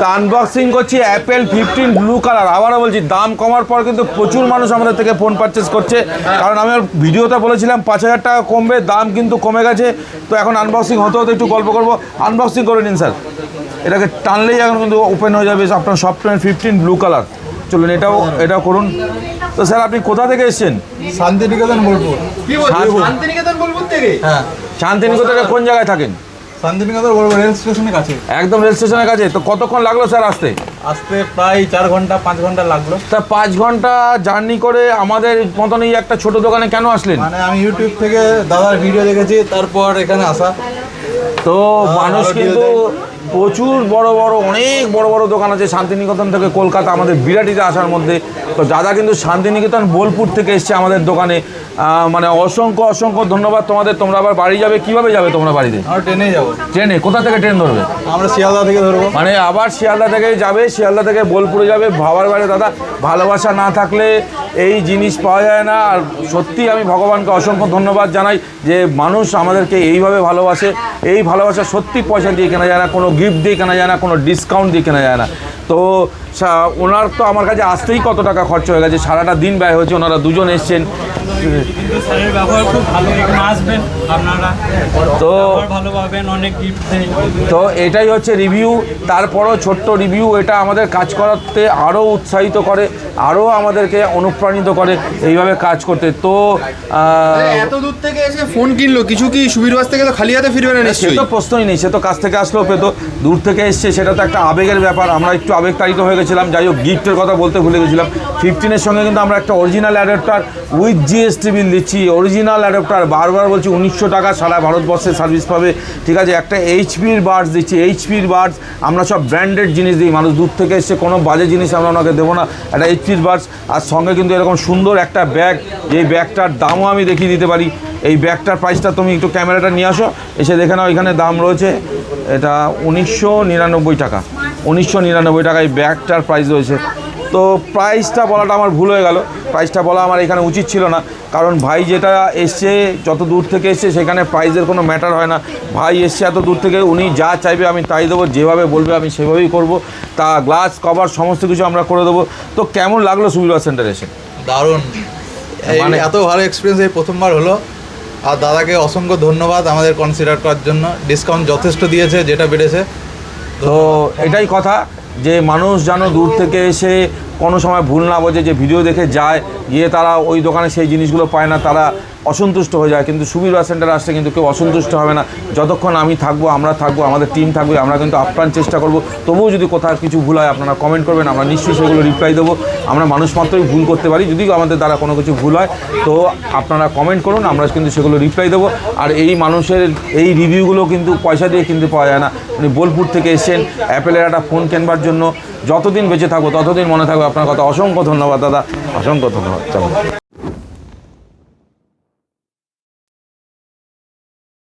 তা আনবক্সিং করছি Apple fifteen blue colour আবারও বলছি দাম কমার পর কিন্তু প্রচুর মানুষ আমাদের থেকে ফোন পারচেস করছে। কারণ আমি ভিডিওতে বলেছিলাম পাঁচ হাজার টাকা কমবে দাম কিন্তু কমে গেছে। তো এখন আনবক্সিং হতে হতে একটু গল্প করব। আনবক্সিং করে নিন স্যার। এটাকে টানলেই এখন কিন্তু ওপেন হয়ে যাবে আপনার সফটওয়্যার ফিফটিন ব্লু কালার চলুন এটাও এটাও করুন। তো স্যার আপনি কোথা থেকে এসেছেন? শান্তিনিকেতন বোলপুর। কি বলছো শান্তিনিকেতন বোলপুর থেকে? হ্যাঁ। শান্তিনিকেতনে কোন জায়গায় থাকেন? শান্তিনিকেতন বোলপুর রেল স্টেশনের কাছে। একদম রেল স্টেশনের কাছে। তো কতক্ষণ লাগল স্যার আসতে? আসতে প্রায় চার ঘণ্টা পাঁচ ঘণ্টা লাগল। তা পাঁচ ঘণ্টা জার্নি করে আমাদের মতন এই একটা ছোট দোকানে কেন আসলেন? মানে আমি ইউটিউব থেকে দাদার ভিডিও দেখেছি তারপর এখানে আসা। তো মানুষ কিন্তু প্রচুর বড় বড় অনেক বড় বড় দোকান আছে শান্তিনিকেতন থেকে কলকাতা আমাদের বিরাটিতে আসার মধ্যে। তো দাদা কিন্তু শান্তিনিকেতন বোলপুর থেকে এসছে আমাদের দোকানে। মানে অসংখ্য অসংখ্য ধন্যবাদ তোমাদের। তোমরা আবার বাড়ি যাবে? কীভাবে যাবে তোমরা বাড়িতে? আমরা ট্রেনে যাব। ট্রেনে? কোথা থেকে ট্রেন ধরবে? আমরা শিয়ালদা থেকে ধরবো। মানে আবার শিয়ালদা থেকে যাবে শিয়ালদা থেকে বোলপুরে যাবে। ভাবার বাইরে দাদা ভালোবাসা না থাকলে এই জিনিস পাওয়া যায় না। আর সত্যি আমি ভগবানকে অসংখ্য ধন্যবাদ জানাই যে মানুষ আমাদেরকে এইভাবে ভালোবাসে। এই ভালোবাসা সত্যি পয়সা দিয়ে কেনা যায় না, কোনো গিফট দিয়ে কেনা যায় না, কোনো ডিসকাউন্ট দিয়ে কেনা যায় না। তো ওনার তো আমার কাছে আসতেই কত টাকা খরচ হয়ে গেছে, সারাটা দিন ব্যয় হয়েছে, ওনারা দুজন এসছেন। কিন্তু স্যারের ব্যবহার খুব ভালো এখানে আসবেন আপনারা। তো ব্যবহার ভালো পাবেন অনেক গিফট তো এটাই হচ্ছে রিভিউ তারপরও ছোট্ট রিভিউ এটা আমাদের কাজ করাতে আরও উৎসাহিত করে আরও আমাদেরকে অনুপ্রাণিত করে এইভাবে কাজ করতে। তো এত দূর থেকে এসে ফোন কিনলো কিছু কি সুবীরবাস থেকে তো খালি হাতে ফিরবে না সে তো প্রশ্নই নেই সে তো কাছ থেকে আসলেও পেতো দূর থেকে এসছে সেটা তো একটা আবেগের ব্যাপার আমরা একটু আবেগতাড়িত হয়ে গেছিলাম যাই হোক গিফটের কথা বলতে ভুলে গেছিলাম। ফিফটিনের সঙ্গে কিন্তু আমরা একটা original adapter with GST bill দিচ্ছি অরিজিনাল অ্যাডাপ্টার বারবার বলছি উনিশশো টাকা সারা ভারতবর্ষে সার্ভিস পাবে। ঠিক আছে, একটা এইচপির বার্ডস দিচ্ছি। এইচপির বার্ডস আমরা সব ব্র্যান্ডেড জিনিস দিই। মানুষ দূর থেকে এসছে কোনো বাজে জিনিস আমরা ওনাকে দেবো না। একটা এইচপির বার্ডস আর সঙ্গে কিন্তু এরকম সুন্দর একটা ব্যাগ এই ব্যাগটার দামও আমি দেখিয়ে দিতে পারি। এই ব্যাগটার প্রাইসটা তুমি একটু ক্যামেরাটা নিয়ে আসো। এসে দেখে নাও, এখানে দাম রয়েছে। এটা উনিশশো নিরানব্বই টাকা। উনিশশো নিরানব্বই টাকা এই ব্যাগটার প্রাইস রয়েছে। তো প্রাইসটা বলাটা আমার ভুল হয়ে গেল। প্রাইসটা বলা আমার এখানে উচিত ছিল না। কারণ ভাই যেটা এসছে যত দূর থেকে এসছে সেখানে প্রাইসের কোনো ম্যাটার হয় না। ভাই এসছে এত দূর থেকে উনি যা চাইবে আমি তাই দেবো যেভাবে বলবে আমি সেভাবেই করব। তা গ্লাস কভার সমস্ত কিছু আমরা করে দেবো। তো কেমন লাগল সুবিধা সেন্টার এসে? দারুণ। মানে- এত ভালো এক্সপিরিয়েন্স এই প্রথমবার হলো। আর দাদাকে অসংখ্য ধন্যবাদ আমাদের কনসিডার করার জন্য। ডিসকাউন্ট যথেষ্ট দিয়েছে যেটা বেড়েছে। তো এটাই কথা যে মানুষ যেন দূর থেকে এসে কোনো সময় ভুল না বোঝে, যে ভিডিও দেখে যায়, গিয়ে তারা ওই দোকানে সেই জিনিসগুলো পায় না, তারা অসন্তুষ্ট হয়ে যায়। কিন্তু সুবীর বার সেন্টার আসলে কিন্তু কেউ অসন্তুষ্ট হবে না। যতক্ষণ আমি থাকব, আমরা থাকব, আমাদের টিম থাকবে, আমরা কিন্তু আপ্রাণ চেষ্টা করব। তবুও যদি কোথাও কিছু ভুল হয়, আপনারা কমেন্ট করবেন, আমরা নিশ্চয়ই সেগুলো রিপ্লাই দেবো। আমরা মানুষ মাত্রই ভুল করতে পারি। যদি আমাদের দ্বারা কোনো কিছু ভুল হয়, তো আপনারা কমেন্ট করুন, আমরা কিন্তু সেগুলো রিপ্লাই দেবো। আর এই মানুষের, এই রিভিউগুলো কিন্তু পয়সা দিয়ে কিনতে পাওয়া যায় না। উনি বোলপুর থেকে এসেছেন অ্যাপেলের একটা ফোন কেনবার জন্য। যতদিন বেঁচে থাকব, ততদিন মনে থাকবে। আপনার কথা অসংখ্য ধন্যবাদ, দাদা। অসংখ্য ধন্যবাদ, চলো।